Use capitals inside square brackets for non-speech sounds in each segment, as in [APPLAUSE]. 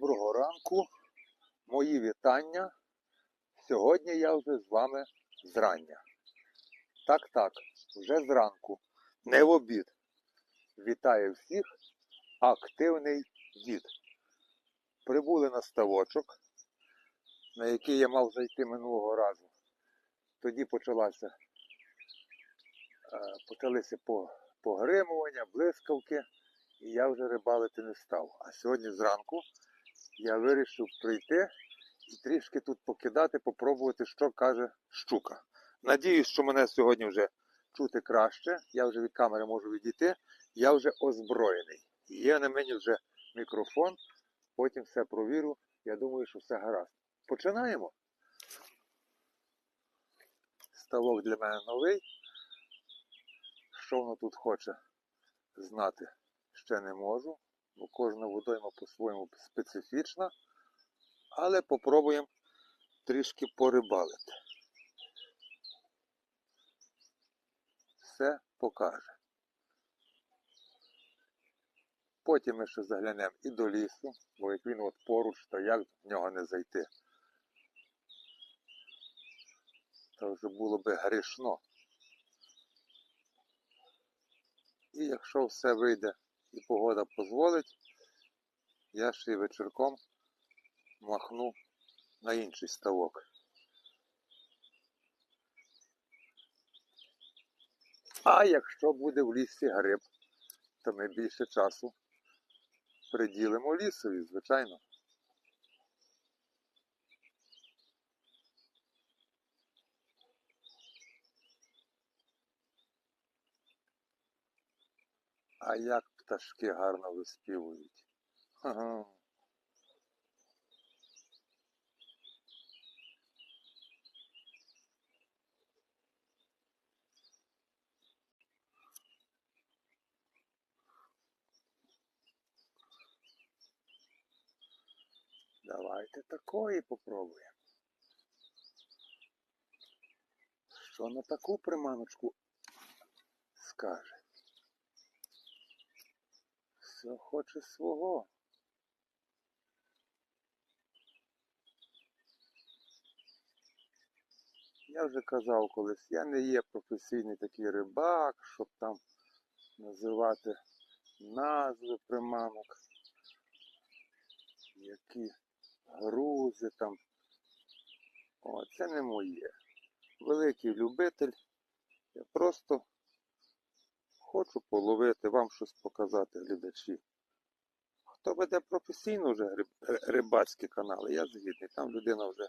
Доброго ранку, мої вітання. Сьогодні я вже з вами зрання. Так, так, вже зранку, не в обід. Вітаю всіх, активний дід. Прибули на ставочок, на який я мав зайти минулого разу. Тоді почалася, е, почалися погримування, блискавки, і я вже рибалити не став. А сьогодні зранку я вирішив прийти і трішки тут покидати, попробувати, що каже щука. Надіюсь, що мене сьогодні вже чути краще. Я вже від камери можу відійти. Я вже озброєний. Є на мені вже мікрофон, потім все провірю. Я думаю, що все гаразд. Починаємо. Ставок для мене новий. Що воно тут хоче знати, ще не можу, бо кожна водойма по-своєму специфічна. Але попробуємо трішки порибалити. Все покаже. Потім ми ще заглянемо і до лісу, бо як він от поруч, то як в нього не зайти. То вже було би грішно. І якщо все вийде і погода дозволить, я ще й вечірком махну на інший ставок. А якщо буде в лісі гриб, то ми більше часу приділимо лісові, звичайно. А як пташки гарно виспівують. Ха-ха. Давайте такої попробуємо. Що на таку приманочку скаже? Все хоче свого. Я вже казав колись, я не є професійний такий рибак, щоб там називати назви приманок, які грузи там. О, це не моє. Великий любитель. Я просто хочу половити, вам щось показати, глядачі. Хто веде професійно вже рибацькі канали, я згідний. Там людина вже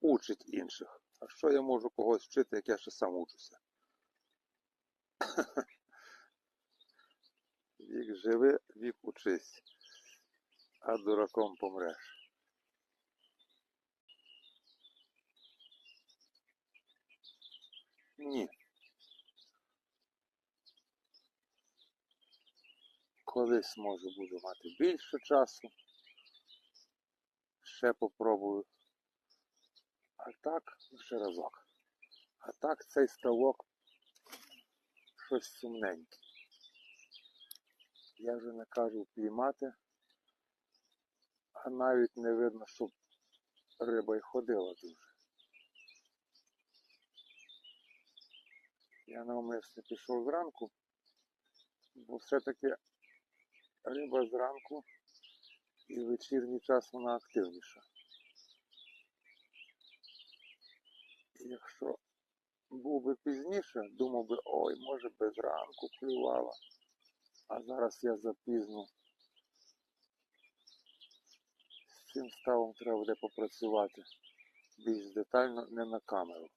учить інших. А що я можу когось вчити, як я ще сам учуся? [LAUGHS] Вік живи, вік учись, а дураком помреш. Ні. Колись може буду мати більше часу. Ще попробую. А так, ну, ще разок. А так цей ставок щось сумненьке. Я вже не кажу піймати, а навіть не видно, щоб риба й ходила дуже. Я навмисно пішов зранку, бо все-таки риба зранку і в вечірній час вона активніша. Якщо був би пізніше, думав би, ой, може би зранку клювала. А зараз я запізно. З цим ставом треба буде попрацювати більш детально, не на камеру.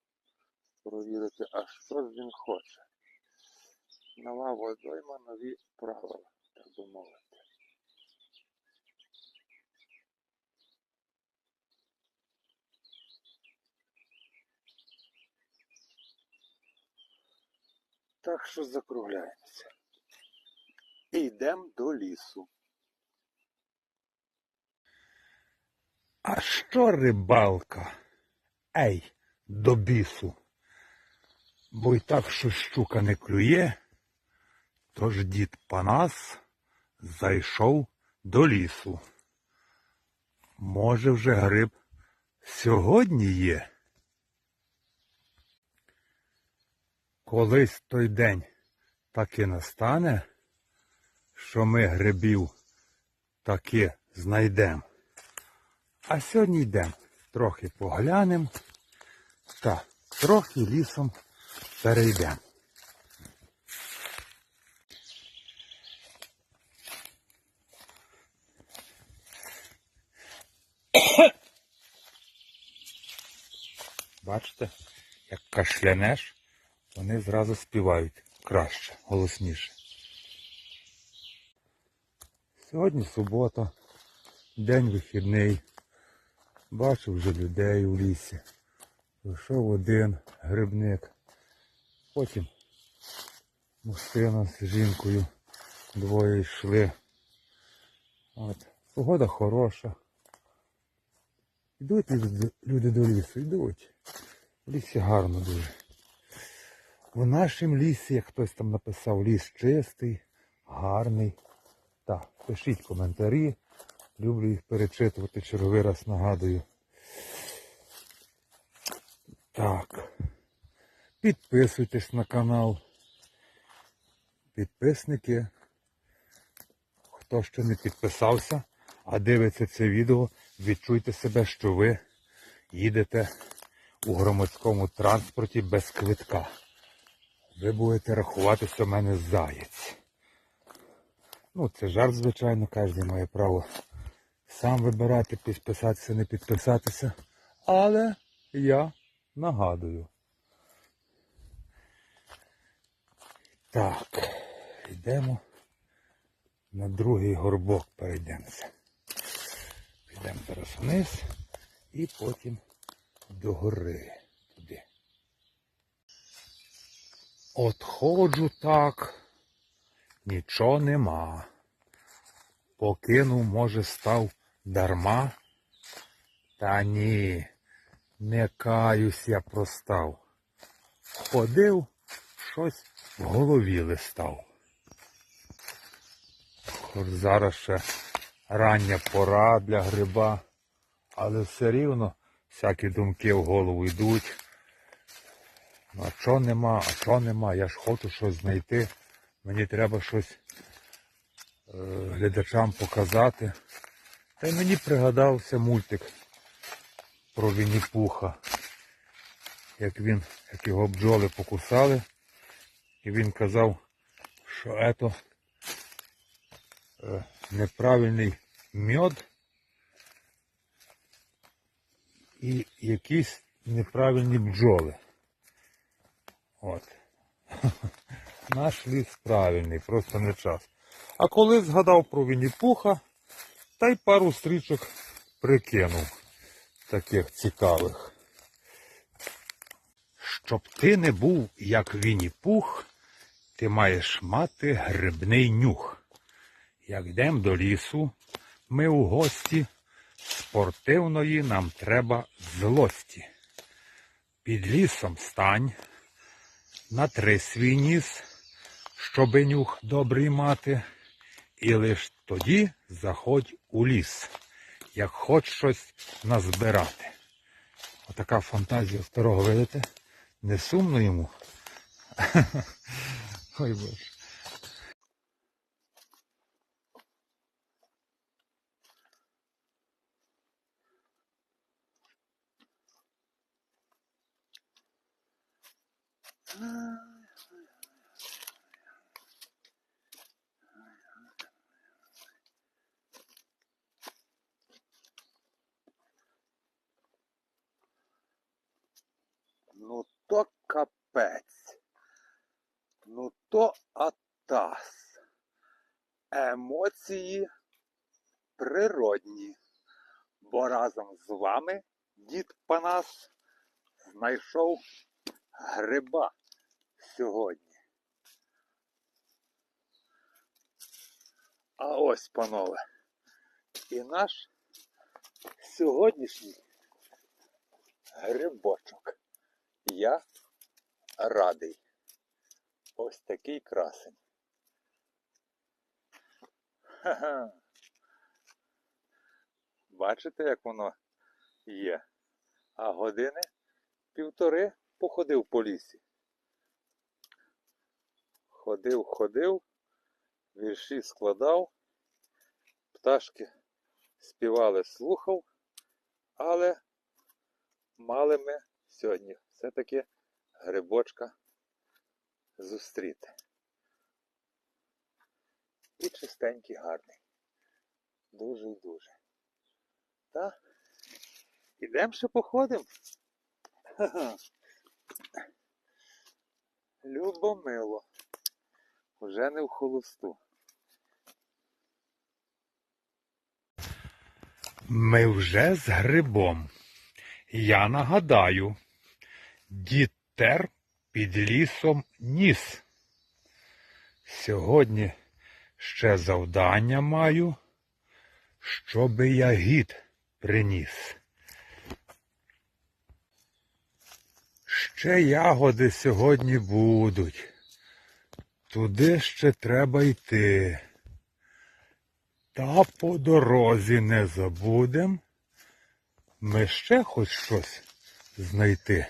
Провірити, а що ж він хоче. Нова водойма, нові правила, так би мовити. Так що закругляємося. І йдемо до лісу. А що рибалка? Ей, до бісу. Бо й так, що щука не клює, тож дід Панас зайшов до лісу. Може вже гриб сьогодні є. Колись той день таки настане, що ми грибів таки знайдемо. А сьогодні йдемо, трохи поглянемо та трохи лісом перейдемо. Бачите, як кашлянеш, вони зразу співають краще, голосніше. Сьогодні субота, день вихідний. Бачу вже людей у лісі. Вийшов один грибник. Потім мужчина з жінкою двоє йшли. От. Погода хороша. Йдуть люди, до лісу, йдуть. В лісі гарно дуже. В нашому лісі, як хтось там написав, ліс чистий, гарний. Так, пишіть коментарі. Люблю їх перечитувати, черговий раз нагадую. Так. Підписуйтесь на канал. Підписники. Хто ще не підписався, а дивиться це відео, відчуйте себе, що ви їдете у громадському транспорті без квитка. Ви будете рахуватися у мене заєць. Ну, це жарт, звичайно, кожен має право сам вибирати, підписатися, не підписатися. Але я нагадую. Так, йдемо на другий горбок перейдемося. Підемо зараз вниз і потім до гори туди. От ходжу так, нічого нема. Покинув, може, став дарма. Та ні, не каюсь я простав. Ходив, щось в голові листав. Хоч зараз ще рання пора для гриба, але все рівно всякі думки в голову йдуть. Ну, а чого нема, а чого нема? Я ж хочу щось знайти. Мені треба щось е, глядачам показати. Та й мені пригадався мультик про Вінні-Пуха. Як він, як його бджоли покусали, і він казав, що це е, неправильний мед і якісь неправильні бджоли. От. [LAUGHS] Наш ліс правильний, просто не час. А коли згадав про Вінні-Пуха, та й пару стрічок прикинув таких цікавих. Щоб ти не був як Вінні-Пух, ти маєш мати грибний нюх. Як йдемо до лісу, ми у гості, спортивної нам треба злості. Під лісом стань, натри свій ніс, щоби нюх добрий мати, і лиш тоді заходь у ліс, як хоч щось назбирати. Отака фантазія старого, видите? Не сумно йому. [LAUGHS] Ой боже. Ну то капець. Ну то атас. Емоції природні. Бо разом з вами дід Панас знайшов гриба сьогодні. А ось, панове, і наш сьогоднішній грибочок. Я радий. Ось такий красень. Ха-ха. Бачите, як воно є. А години півтори походив по лісі. Ходив, ходив, вірші складав, пташки співали, слухав, але мали ми сьогодні все-таки грибочка зустріти. І чистенький, гарний. Дуже і дуже. Та? Ідемо ще походимо. [LAUGHS] Любомило. Уже не в холосту. Ми вже з грибом. Я нагадаю, дід тер під лісом ніс. Сьогодні ще завдання маю, щоби я гід приніс. Ще ягоди сьогодні будуть. Туди ще треба йти. Та по дорозі не забудем ми ще хоч щось знайти.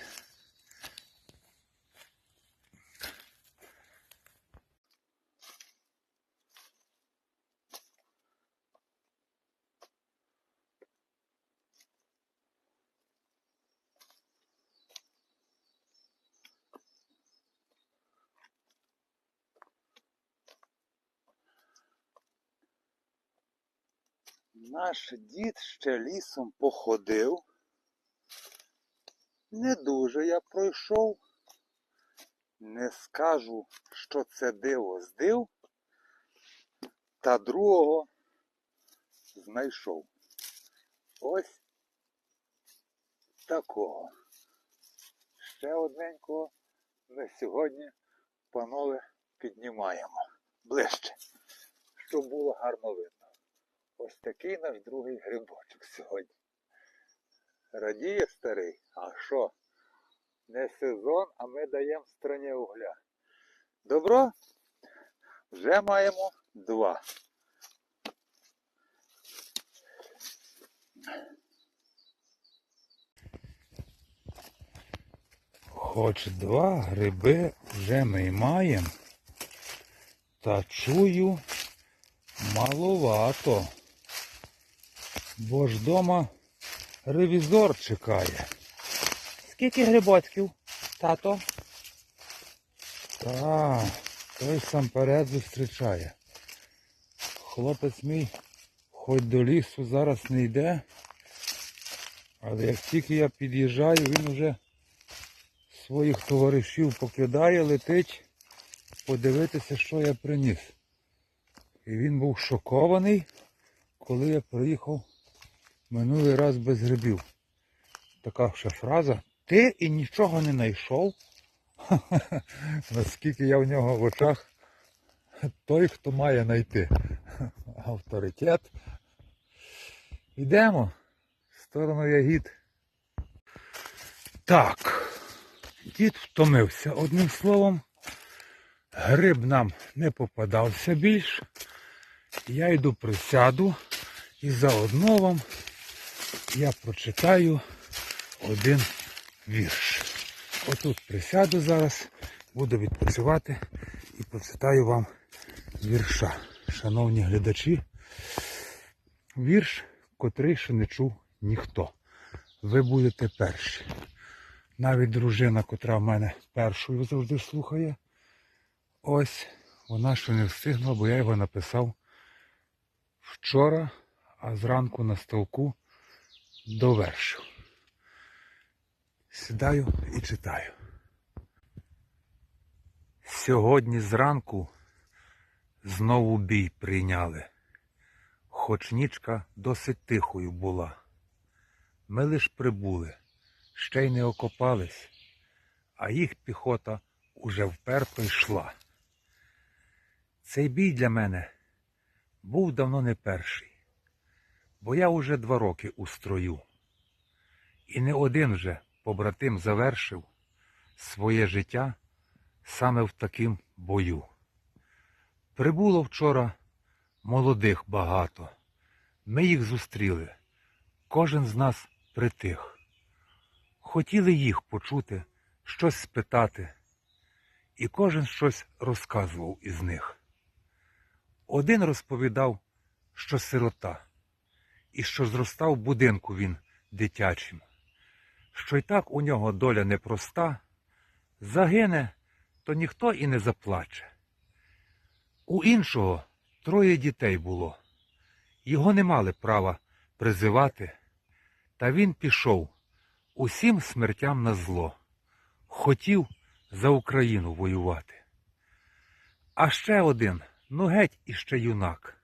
Наш дід ще лісом походив. Не дуже я пройшов. Не скажу, що це диво здив, та другого знайшов. Ось такого. Ще одненького ми сьогодні, панове, піднімаємо ближче, щоб було гарно видно. Ось такий наш другий грибочок сьогодні. Радіє старий, а що? Не сезон, а ми даємо страні угля. Добро? Вже маємо два. Хоч два гриби вже ми маємо, та чую маловато. Бо ж дома ревізор чекає. Скільки грибочків, тато? Та, той сам перед зустрічає. Хлопець мій хоч до лісу зараз не йде, але як тільки я під'їжджаю, він уже своїх товаришів покидає, летить подивитися, що я приніс. І він був шокований, коли я приїхав минулий раз без грибів. Така ще фраза. Ти і нічого не знайшов. [LAUGHS] Наскільки я в нього в очах той, хто має знайти. Авторитет. Йдемо в сторону ягід. Так. Дід втомився. Одним словом, гриб нам не попадався більш. Я йду присяду і заодно вам я прочитаю один вірш. Отут присяду зараз, буду відпочивати і прочитаю вам вірша. Шановні глядачі, вірш, котрий ще не чув ніхто. Ви будете перші. Навіть дружина, котра в мене першою завжди слухає. Ось вона ще не встигла, бо я його написав вчора, а зранку на столку довершив. Сідаю і читаю. Сьогодні зранку знову бій прийняли, хоч нічка досить тихою була. Ми лиш прибули, ще й не окопались, а їх піхота уже вперто йшла. Цей бій для мене був давно не перший, бо я уже два роки у строю. І не один вже побратим завершив своє життя саме в таким бою. Прибуло вчора молодих багато. Ми їх зустріли кожен з нас притих. Хотіли їх почути, щось спитати, і кожен щось розказував із них. Один розповідав, що сирота, і що зростав будинку він дитячим, що й так у нього доля непроста, загине, то ніхто і не заплаче. У іншого троє дітей було. Його не мали права призивати, та він пішов усім смертям на зло, хотів за Україну воювати. А ще один, ну геть іще юнак.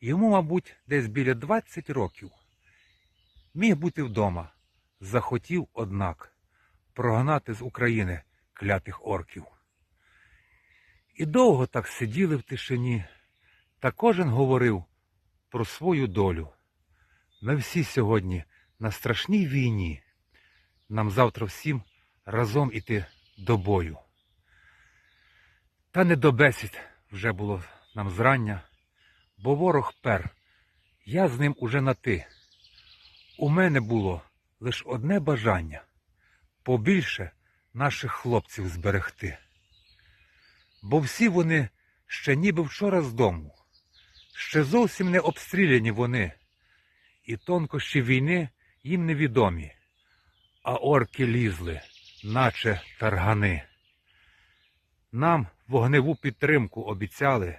Йому, мабуть, десь біля 20 років. Міг бути вдома, захотів, однак, прогнати з України клятих орків. І довго так сиділи в тишині, та кожен говорив про свою долю. Ми всі сьогодні на страшній війні. Нам завтра всім разом іти до бою. Та не до бесід вже було нам зрання, бо ворог пер, я з ним уже на ти. У мене було лише одне бажання побільше наших хлопців зберегти. Бо всі вони ще ніби вчора з дому, ще зовсім не обстріляні вони, і тонкощі війни їм невідомі, а орки лізли, наче таргани. Нам вогневу підтримку обіцяли,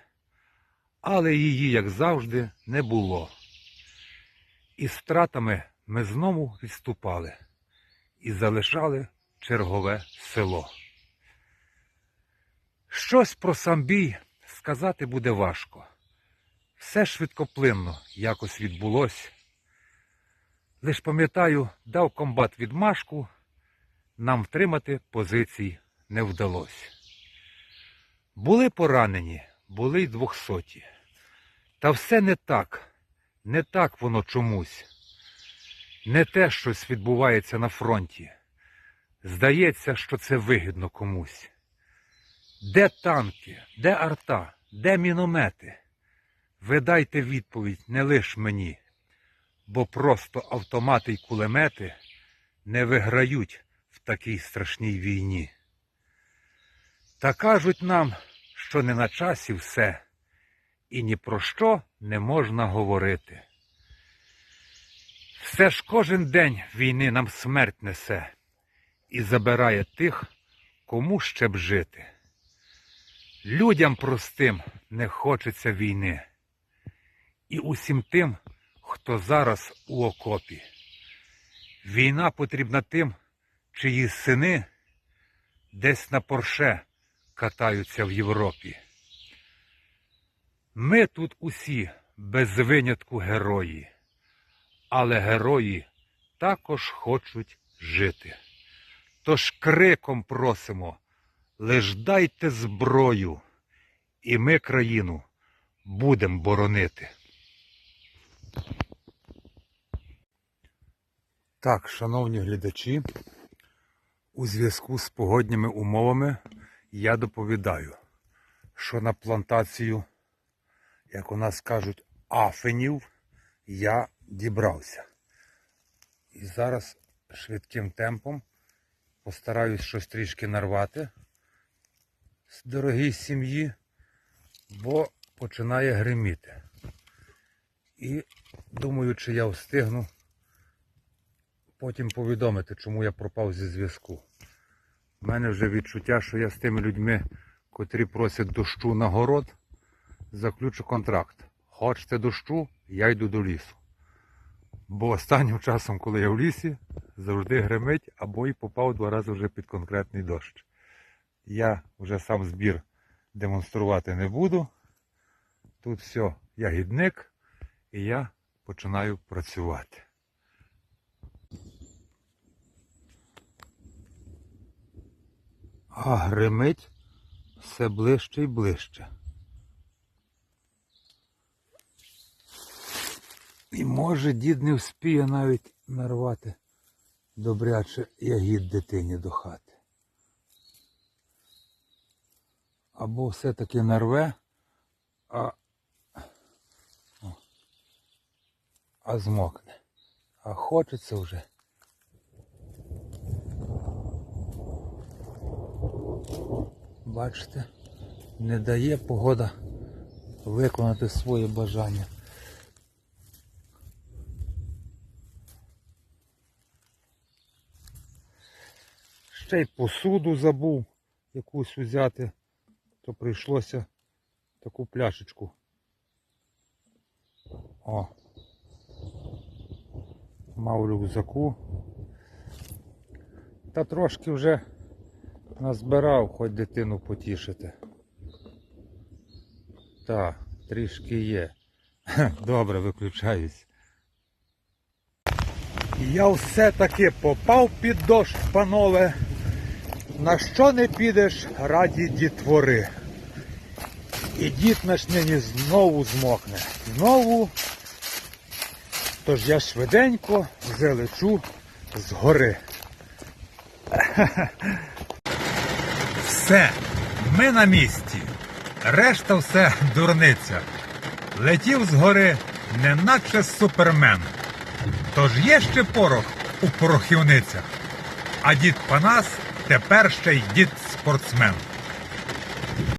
але її, як завжди, не було. І з втратами ми знову відступали і залишали чергове село. Щось про сам бій сказати буде важко. Все швидкоплинно якось відбулось. Лиш пам'ятаю, дав комбат відмашку, нам втримати позицій не вдалося. Були поранені, були й двохсоті. Та все не так, не так воно чомусь. Не те щось відбувається на фронті. Здається, що це вигідно комусь. Де танки, де арта, де міномети? Ви дайте відповідь не лиш мені, бо просто автомати й кулемети не виграють в такій страшній війні. Та кажуть нам, що не на часі все, і ні про що не можна говорити. Все ж кожен день війни нам смерть несе і забирає тих, кому ще б жити. Людям простим не хочеться війни. І усім тим, хто зараз у окопі. Війна потрібна тим, чиї сини десь на порше катаються в Європі. Ми тут усі без винятку герої, але герої також хочуть жити. Тож криком просимо, лиш дайте зброю, і ми країну будемо боронити. Так, шановні глядачі, у зв'язку з погодніми умовами я доповідаю, що на плантацію, як у нас кажуть, афенів я дібрався. І зараз швидким темпом постараюсь щось трішки нарвати з дорогій сім'ї, бо починає гриміти. І думаю, чи я встигну потім повідомити, чому я пропав зі зв'язку. У мене вже відчуття, що я з тими людьми, котрі просять дощу на город, заключу контракт. Хочете дощу, я йду до лісу. Бо останнім часом, коли я в лісі, завжди гримить або й попав два рази вже під конкретний дощ. Я вже сам збір демонструвати не буду. Тут все, я гідник, і я починаю працювати. А гримить все ближче і ближче. І може дід не вспіє навіть нарвати добряче ягід дитині до хати. Або все-таки нарве, а, а змокне. А хочеться вже. Бачите, не дає погода виконати своє бажання. Ще й посуду забув якусь взяти, то прийшлося таку пляшечку. О. Мав рюкзаку. Та трошки вже назбирав, хоч дитину потішити. Та, трішки є. [LAUGHS] Добре, виключаюсь. Я все-таки попав під дощ, панове. На що не підеш раді дітвори? І дід наш нині знову змокне. Знову. Тож я швиденько вже лечу з гори. [LAUGHS] Все, ми на місці. Решта все дурниця. Летів згори неначе супермен. Тож є ще порох у порохівницях. А дід Панас тепер ще й дід спортсмен.